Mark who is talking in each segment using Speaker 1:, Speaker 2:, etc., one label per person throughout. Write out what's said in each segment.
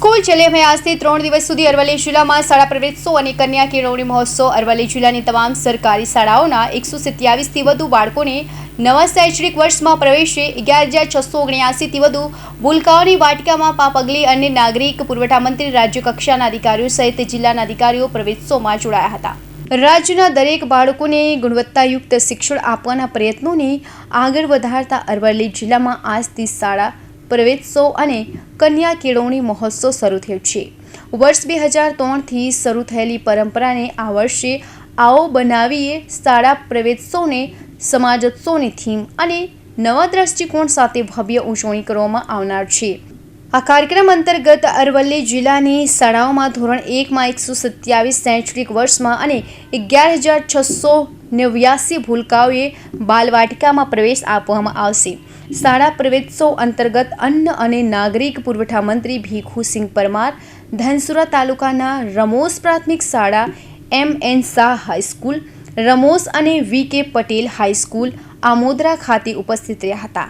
Speaker 1: School ચલેભાઈ આજથી ત્રણ દિવસ સુધી અરવલ્લી જિલ્લામાં શાળા પ્રવેશો અને કન્યા કેળવણી મહોત્સવ. અરવલ્લી જિલ્લાની તમામ સરકારી શાળાઓના એકસો સત્યાવીસથી વધુ બાળકોને નવા શૈક્ષણિક વર્ષમાં પ્રવેશે અગિયાર હજાર છસો ઓગણ્યાસીથી વધુ ભૂલકાઓની વાટિકામાં પા પગલી અને નાગરિક, પુરવઠા મંત્રી, રાજ્ય કક્ષાના અધિકારીઓ સહિત જિલ્લાના અધિકારીઓ પ્રવેશોમાં જોડાયા હતા. રાજ્યના દરેક બાળકોને ગુણવત્તાયુક્ત શિક્ષણ આપવાના પ્રયત્નોને આગળ વધારતા અરવલ્લી જિલ્લામાં આજથી શાળા પ્રવેશોત્સવ અને કન્યા કેળવણી મહોત્સવ શરૂ થયો છે. વર્ષ બે હજાર ત્રણથી શરૂ થયેલી પરંપરાને આ વર્ષે આવો બનાવીએ શાળા પ્રવેત્સવને સમાજોત્સવની થીમ અને નવા દ્રષ્ટિકોણ સાથે ભવ્ય ઉજવણી કરવામાં આવનાર છે. આ કાર્યક્રમ અંતર્ગત અરવલ્લી જિલ્લાની શાળાઓમાં ધોરણ એકમાં એકસો સત્યાવીસ શૈક્ષણિક વર્ષમાં અને અગિયાર હજાર છસો નેવ્યાસી ભૂલકાઓએ બાલવાટિકામાં પ્રવેશ આપવામાં આવશે. શાળા પ્રવેશોત્સવ અંતર્ગત અન્ન અને નાગરિક પુરવઠા મંત્રી ભીખુસિંહ પરમાર, ધનસુરા તાલુકાના રમોસ પ્રાથમિક શાળા M N Shah high school Ramos અને વી કે પટેલ હાઈસ્કૂલ આમોદરા ખાતે ઉપસ્થિત રહ્યા હતા.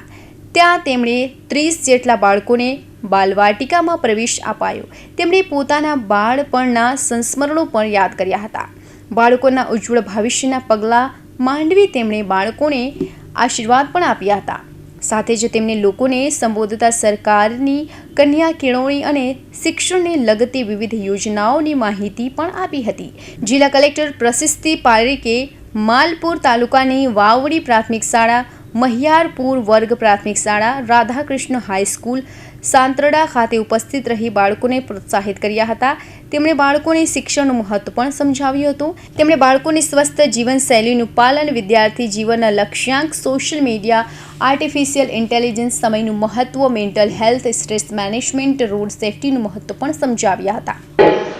Speaker 1: ત્યાં તેમણે ત્રીસ જેટલા બાળકોને બાલવાટિકામાં પ્રવેશ અપાયો. તેમણે પોતાના બાળપણના સંસ્મરણો પણ યાદ કર્યા હતા. બાળકોના ઉજ્જવળ ભવિષ્યના પગલાં માંડવી તેમણે બાળકોને આશીર્વાદ પણ આપ્યા હતા. સાથે જ તેમણે લોકોને સંબોધતા સરકારની કન્યા કેળવણી અને શિક્ષણને લગતી વિવિધ યોજનાઓની માહિતી પણ આપી હતી. જિલ્લા કલેક્ટર પ્રશિસ્તી પારેકે માલપુર તાલુકાની વાવડી પ્રાથમિક શાળા મહિયારપુર વર્ગ પ્રાથમિક શાળા, રાધાકૃષ્ણ હાઈસ્કૂલ સાંતરડા ખાતે ઉપસ્થિત રહી બાળકોને પ્રોત્સાહિત કર્યા હતા. તેમણે બાળકોને શિક્ષણનું મહત્વ પણ સમજાવ્યું હતું. તેમણે બાળકોની સ્વસ્થ જીવનશૈલીનું પાલન, વિદ્યાર્થી જીવનના લક્ષ્યાંક, સોશિયલ મીડિયા, આર્ટિફિશિયલ ઇન્ટેલિજન્સ, સમયનું મહત્વ, mental health, stress management, road સેફટીનું મહત્વ પણ સમજાવ્યા હતા.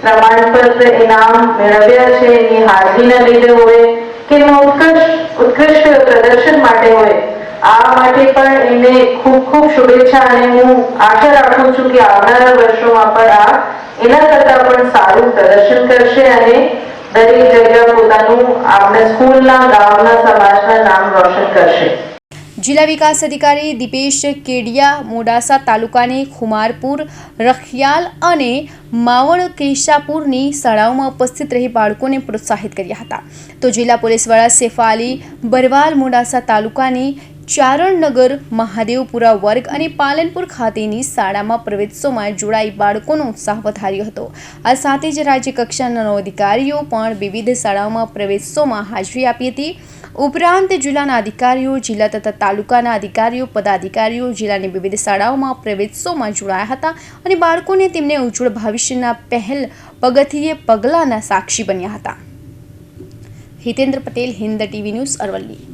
Speaker 2: પ્રમાણપત્ર ઇનામ મેળવ્યા છે, એની હાજરીના લીધે હોય એનું ઉત્કૃષ્ટ ઉત્કૃષ્ટ પ્રદર્શન માટે હોય. આ માટે પણ એને ખૂબ ખૂબ શુભેચ્છા અને હું આશા રાખું છું કે આવનારા વર્ષોમાં પણ આ એના કરતાં પણ સારું પ્રદર્શન કરશે અને દરેક જગ્યા પોતાનું આપણા સ્કૂલના, ગામના, સમાજના નામ રોશન કરશે.
Speaker 1: જિલ્લા વિકાસ અધિકારી દીપેશ કેડિયા, મોડાસા તાલુકાની ખુમારપુર, રખિયાલ અને માવણ કેશાપુરની શાળાઓમાં ઉપસ્થિત રહી બાળકોને પ્રોત્સાહિત કર્યા હતા. તો જિલ્લા પોલીસ વડા સેફાલી બરવાલ મોડાસા તાલુકાની ચારણનગર મહાદેવપુરા વર્ગ અને પાલનપુર ખાતેની શાળામાં પ્રવેશોમાં જોડાઈ બાળકોનો ઉત્સાહ વધાર્યો હતો. આ સાથે જ રાજ્ય કક્ષાના અધિકારીઓ પણ વિવિધ શાળાઓમાં પ્રવેશોમાં હાજરી આપી હતી. ઉપરાંત જિલ્લાના અધિકારીઓ, જિલ્લા તથા તાલુકાના અધિકારીઓ, પદાધિકારીઓ, જિલ્લાની વિવિધ શાળાઓમાં પ્રવેશોમાં જોડાયા હતા અને બાળકોને તેમને ઉજ્જવળ ભવિષ્યના પહેલ પગથિયે પગલાંના સાક્ષી બન્યા હતા. Hitendra Patel, Hind TV news Aravalli.